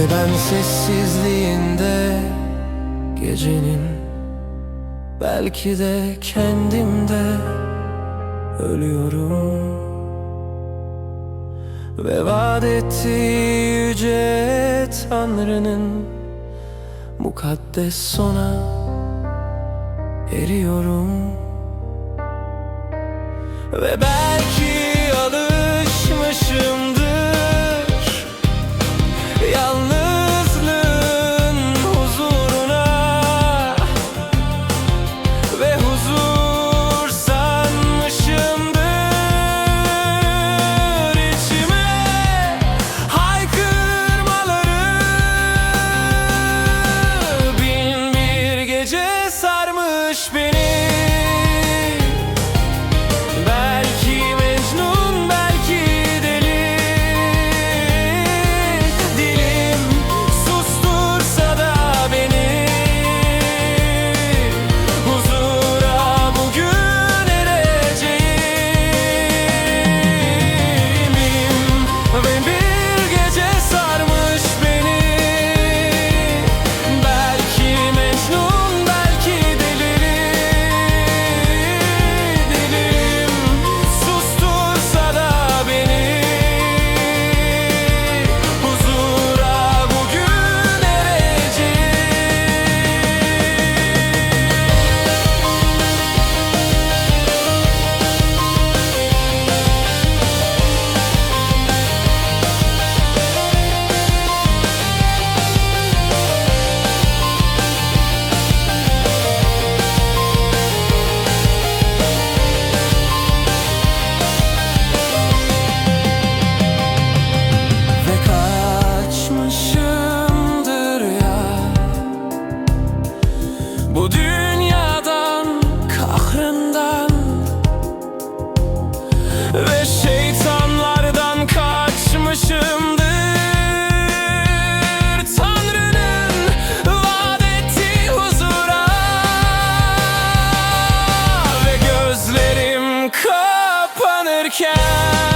Ben sessizliğinde gecenin Belki de kendimde ölüyorum. Ve vaat ettiği yüce Tanrı'nın Mukaddes sona eriyorum. Ve belki I've care.